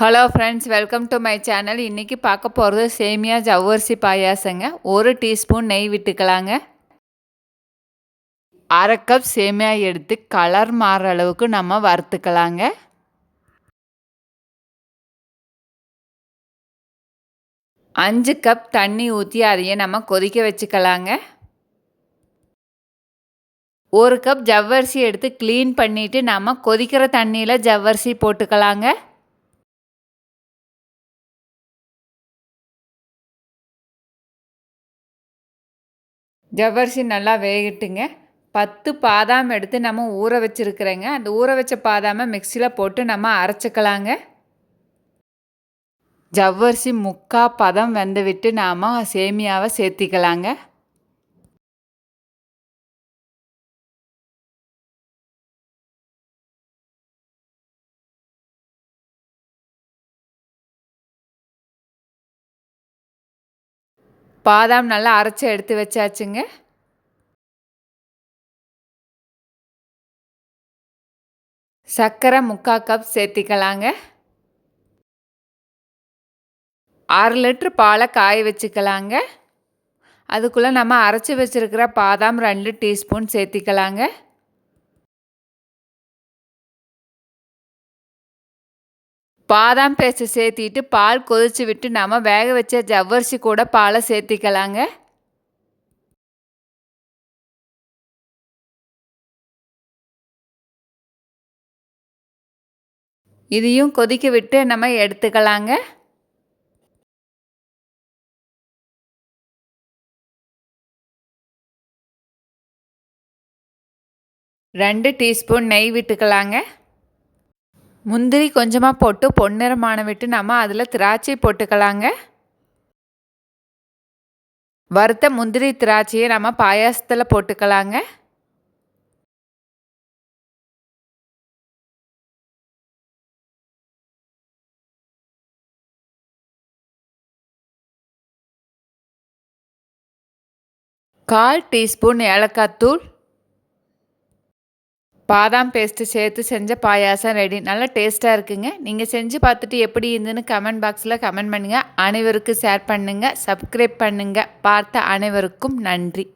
Hello friends welcome to my channel இன்றைக்கி பார்க்க போகிறது சேமியா ஜவ்வரிசி பாயாசங்க. ஒரு டீஸ்பூன் நெய் விட்டுக்கலாங்க. அரை கப் சேமியா எடுத்து கலர் மாறுற அளவுக்கு நம்ம வறுத்துக்கலாங்க. அஞ்சு கப் தண்ணி ஊற்றி அதையே நம்ம கொதிக்க வச்சுக்கலாங்க. ஒரு கப் ஜவ்வரிசி எடுத்து க்ளீன் பண்ணிவிட்டு நம்ம கொதிக்கிற தண்ணியில் ஜவ்வரிசி போட்டுக்கலாங்க. ஜவ்வரிசி நல்லா வேகட்டுங்க. பத்து பாதாம் எடுத்து நம்ம ஊற வச்சுருக்குறேங்க. அந்த ஊற வச்ச பாதாமை மிக்சியில் போட்டு நம்ம அரைச்சிக்கலாங்க. ஜவ்வரிசி முக்கா பதம் வெந்து விட்டு நாம் சேமியாவை சேர்த்திக்கலாங்க. பாதாம் நல்லா அரைச்சி எடுத்து வச்சாச்சுங்க. சர்க்கரை முக்கால் கப் சேர்த்திக்கலாங்க. ஆறு லிட்ரு பாலை காய வச்சுக்கலாங்க. அதுக்குள்ளே நம்ம அரைச்சி வச்சுருக்கிற பாதாம் ரெண்டு டீஸ்பூன் சேர்த்திக்கலாங்க. பாதாம் பேஸ்ட்டு சேர்த்திட்டு பால் கொதித்து விட்டு நம்ம வேக வச்ச ஜவ்வரிசி கூட பாலை சேர்த்திக்கலாங்க. இதையும் கொதிக்க விட்டு நம்ம எடுத்துக்கலாங்க. ரெண்டு டீஸ்பூன் நெய் விட்டுக்கலாங்க. முந்திரி கொஞ்சமாக போட்டு பொன்னிறமான விட்டு நம்ம அதில் திராட்சை போட்டுக்கலாங்க. வறுத்த முந்திரி திராட்சையை நம்ம பாயாசத்தில் போட்டுக்கலாங்க. கால் டீஸ்பூன் ஏலக்காய் தூள் பாதாம் பேஸ்ட்டு சேர்த்து செஞ்ச பாயாசம் ரெடி. நல்லா டேஸ்ட்டாக இருக்குங்க. நீங்கள் செஞ்சு பார்த்துட்டு எப்படி இருந்துன்னு கமெண்ட் பாக்ஸில் கமெண்ட் பண்ணுங்கள் அனைவருக்கும் ஷேர் பண்ணுங்கள் சப்ஸ்கிரைப் பண்ணுங்கள் பார்த்த அனைவருக்கும் நன்றி.